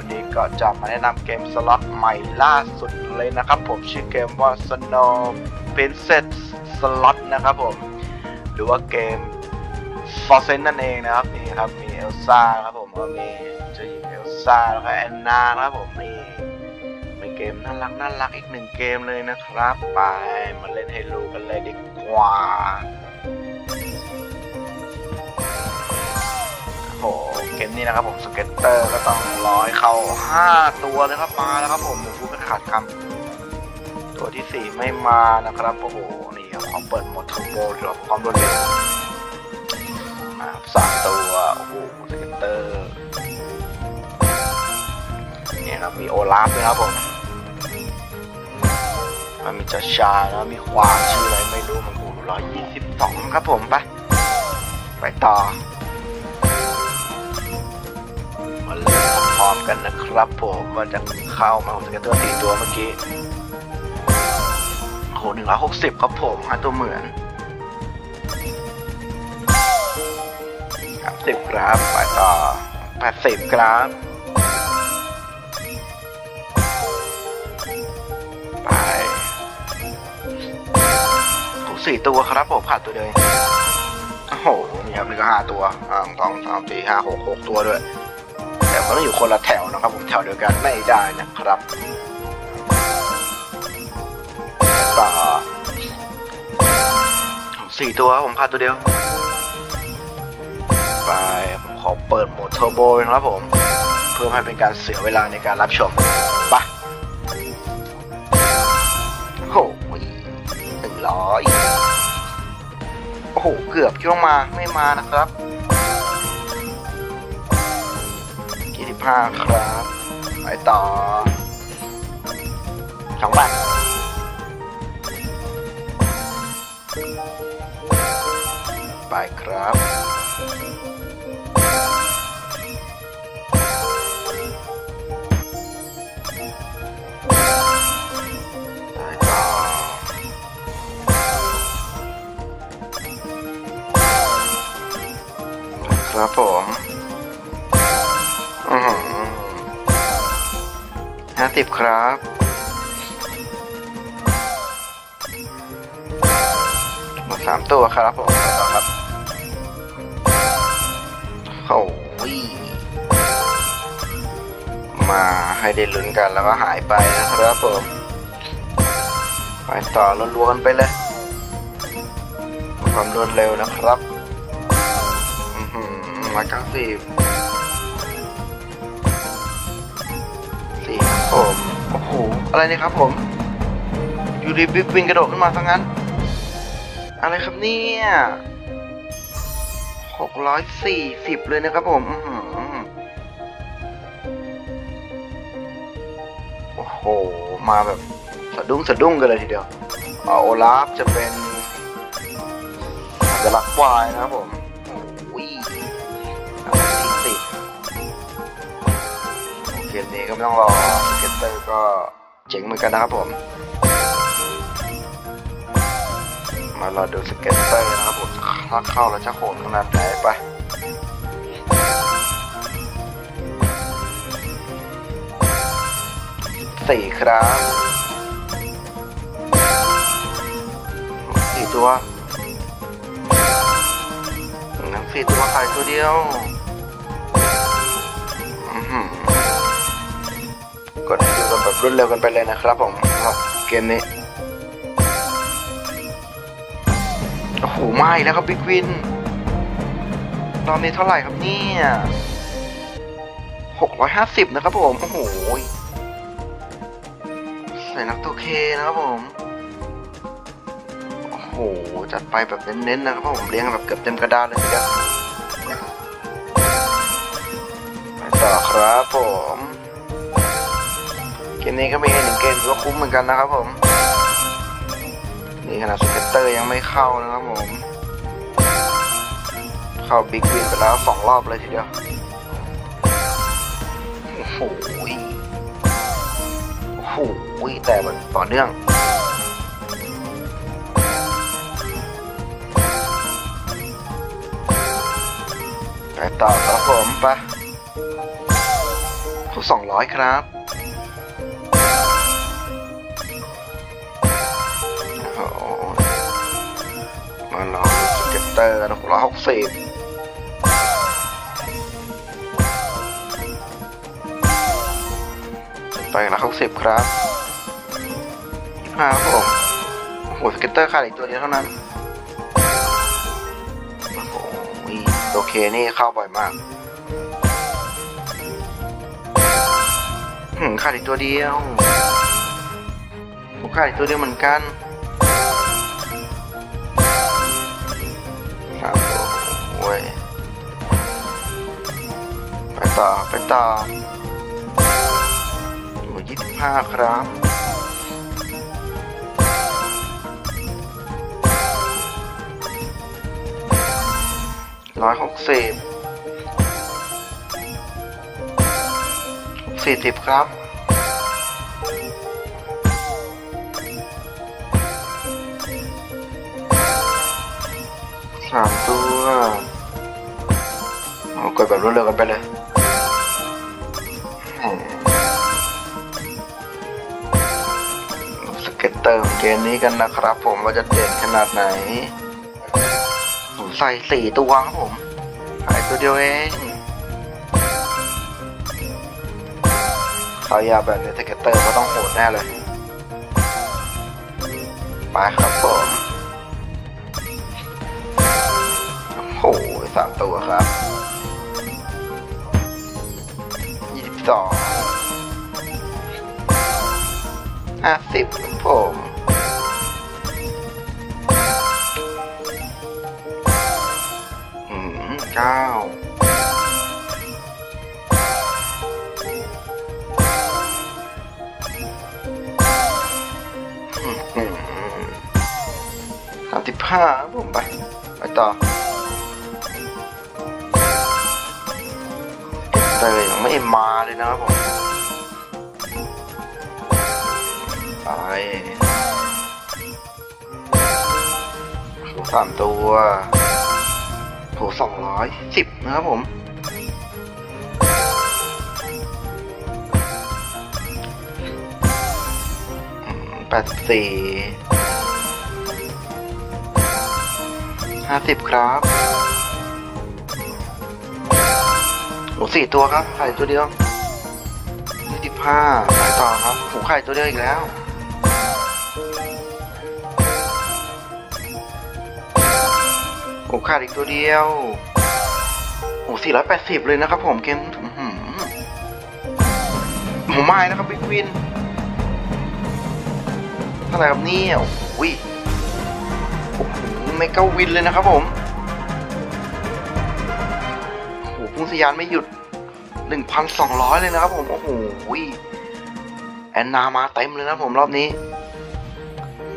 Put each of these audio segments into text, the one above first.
วันนี้ก็จะมาแนะนำเกมสล็อตใหม่ล่าสุดเลยนะครับผมชื่อเกมว่า Snow Princess Slot นะครับผม หรือว่าเกม f o r c e n นั่นเองนะครับนี่ครับมีเอลซ่าครับผมก็มีเจะหญิงเอลซ่าแล้วก็แอนนานะครับผมนี่เป็นเกมน่ารักน่ารักอีกหนึ่งเกมเลยนะครับ ไปมาเล่นให้รู้กันเลยดีกว่า โหเกมนี้นะครับผมสเก็ตเตอร์ก็ต้องร้อยเข้า 5 ตัวเลยครับมาแล้วครับผมพูดไม่ขาดคำตัวที่ 4 ไม่มานะครับโอ้โหนี่ครับขอเปิดหมดทอร์โบหรือความรวดเร็วมาสามตัวโอ้โหสเก็ตเตอร์นี่ครับมีโอลาฟด้วยครับผมมันมีจัชชาแล้วมีควางชื่ออะไรไม่รู้มันโอ้ร้อยยี่สิบสองครับผมไปไปต่อ กันนะครับผมว่าจะเข้ามาของสเก็ตเตอร์สี่ตัวเมื่อกี้โหหนึ่งร้อยหกสิบครับผมห้าตัวเหมือนสามสิบครับไปต่อแปดสิบครับไปถูกสี่ตัวครับผมผ่านตัวเดียวโอ้โห นี่ครับนี่ก็ห้าตัวอ่าสองสามสี่ห้าหกหกตัวด้วย มันต้องอยู่คนละแถวนะครับ ผมแถวเดียวกันไม่ได้นะครับต่อสี่ตัวผมพาตัวเดียว ไป ผมขอเปิดโหมดเทอร์โบนะครับผม เพื่อให้เป็นการเสียเวลาในการรับชมไปะโอ้โหหนึ่งร้อยโอ้โห เกือบคิดว่ามาไม่มานะครับ ผ้าครับไปต่อสองบาทไปครับ ครับ หมดสามตัวครับผมไปต่อครับโอ้ยมาให้ได้ลุ้นกันแล้วก็หายไปนะครับผมไปต่อรัวๆกันไปเลยความรวดเร็วนะครับอือหือมาเก้าสิบสี่ครับผม โอ้โหอะไรเนี่ยครับผมอยู่ดีบิ๊กวินกระโดดขึ้นมาซะงั้น อะไรครับเนี่ยหกร้อยสี่สิบเลยนะครับผมโอ้โห มาแบบสะดุ้งสะดุ้งกันเลยทีเดียวเอาโอลาฟจะเป็นสัญลักษณ์ควายนะครับผม เกมนี้ก็ไม่ต้องรอสเก็ตเตอร์ก็เจ๋งเหมือนกันนะครับผม มารอดูสเก็ตเตอร์นะครับผมถ้าเข้าแล้วจะโหดขนาดไหนไปสี่ครับสี่ตัวหนังสี่ตัวขายตัวเดียว อือหือ กดให้ดูกันแบบรวดเร็วกันไปเลยนะครับผมสำหรับเกมนี้ โอ้โหไม่แล้วครับบิ๊กวินรอบนี้เท่าไหร่ครับเนี่ยหกร้อยห้าสิบนะครับผม โอ้โห ใส่นักตัวเคนะครับผม โอ้โห จัดไปแบบเน้นๆนะครับผมเลี้ยงแบบเกือบเต็มกระดานเลยทีเดียวไปต่อครับผม เกมนี้ก็มีหนึ่งเกมถือว่าคุ้มเหมือนกันนะครับผม นี่ขนาดสเก็ตเตอร์ยังไม่เข้านะครับผม เข้าบิ๊กวินไปแล้วสองรอบเลยทีเดียว โอ้โหโอ้โหแต่มันต่อเนื่องไปต่อครับผมไปโหคูสองร้อยครับ มาลองเก็ตเตอร์นะหกร้อยหกสิบไปละหกสิบครับยี่ห้าครับผมโอ้โหสเก็ตเตอร์ขาดอีกตัวเดียวเท่านั้นโอ้โหโอเคนี่เข้าบ่อยมากหืมขาดอีกตัวเดียวผมขาดอีกตัวเดียวเหมือนกัน ต่อไปต่อหมูยี่สิบห้าครับร้อยหกสิบสี่สิบครับสามตัวเอากดแบบรวดเร็วกันไปเลย ตเตอร์ของเกมนี้กันนะครับ ผมว่าจะเด่นขนาดไหนผมใส่สี่ตัวครับผมใส่ตัวเดียวเองเขายาแบบนี้สเก็ตเตอร์ก็ต้องโหดแน่เลยไปครับผมโอ้โหสามตัวครับยี่สิบสอง ห้าสิบผมอืมเก้าอืมสามสิบห้าผมไป ไปต่อแต่ยังไม่มาเลยนะครับผม สามตัวโถสองร้อยสิบนะครับผม แปดสี่ห้าสิบครับโอ้สี่ตัวครับไข่ตัวเดียวยี่สิบห้าไปต่อครับหูไข่ตัวเดียวอีกแล้ว โอ้ขาดอีกตัวเดียว โอ้สี่ร้อยแปดสิบเลยนะครับผมเกมอื้อหือผมไม่นะครับบิ๊กวินเท่าไหร่ครับเนี่ยโอ้ยโอ้โหไม่เก้าวินเลยนะครับผมโอ้โหพุ่งสยานไม่หยุดหนึ่งพันสองร้อยเลยนะครับผม โอ้โหแอนนามาเต็มเลยนะผมรอบนี้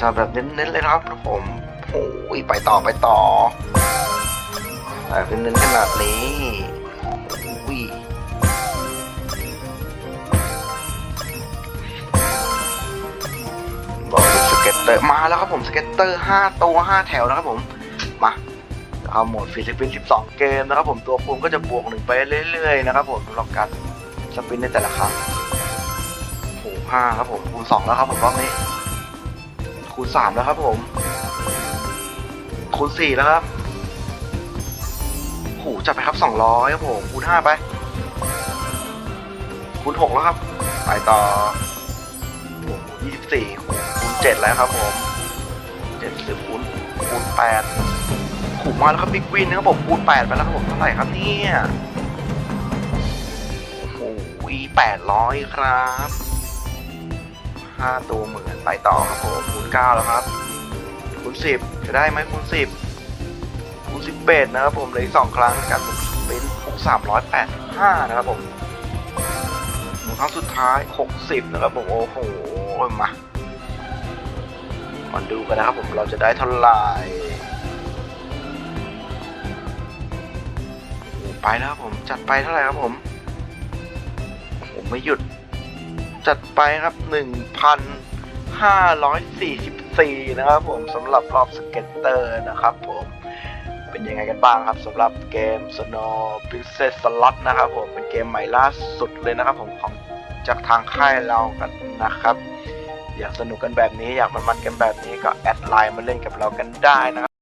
จะแบบเน้นๆเลยนะครับผม โอ้ยไปต่อไปต่อแต่เป็นเน้นขนาดนี้อุ้ยบอกเลยสเก็ตเตอร์มาแล้วครับผมสเก็ตเตอร์ห้าตัวห้าแถวนะครับผมมาเอาโหมดฟิลิปปินส์12 เกมนะครับผมตัวคูณก็จะบวกหนึ่งไปเรื่อยๆนะครับผมสำหรับการสปินในแต่ละครั้งโอ้โหห้าครับผมคูณสองแล้วครับผมรอบนี้คูณสามแล้วครับผม คูณสี่แล้วครับโหจัดไปครับสองร้อยครับผมคูณห้าไป คูณหกแล้วครับ ไปต่อโอ้ยี่สิบสี่คูณเจ็ดแล้วครับผมเจ็ดสิบคูณคูณแปดขู่มาแล้วครับบิ๊กวินนะครับผมคูณแปดไปแล้วครับผมเท่าไหร่ครับเนี่ยโอ้โหแปดร้อยครับห้าตัวเหมือนไปต่อครับผมคูณเก้าแล้วครับ สิบจะได้ไหมคูณสิบคูณสิบเอ็ดนะครับผมเหลยสองครั้งกันเป็นหกสามร้อยแปดห้านะครับผมหมุนครั้งสุดท้ายหกสิบนะครับผม โอ้โห มามาดูกันนะครับผม เราจะได้เท่าไหร่ไปแล้วครับผม จัดไปเท่าไหร่ครับผมโอ้โหไม่หยุด จัดไปครับห นึ่งพันะครับผมสำหรับรอบสเก็ตเตอร์นะครับผมเป็นยังไงกันบ้างครับสำหรับเกม Snow Princess Slot นะครับผมเป็นเกมใหม่ล่าสุดเลยนะครับผมของจากทางค่ายเรากันนะครับ อยากสนุกกันแบบนี้อยากมันมันกันแบบนี้ก็แอดไลน์มาเล่นกับเรากันได้นะครับ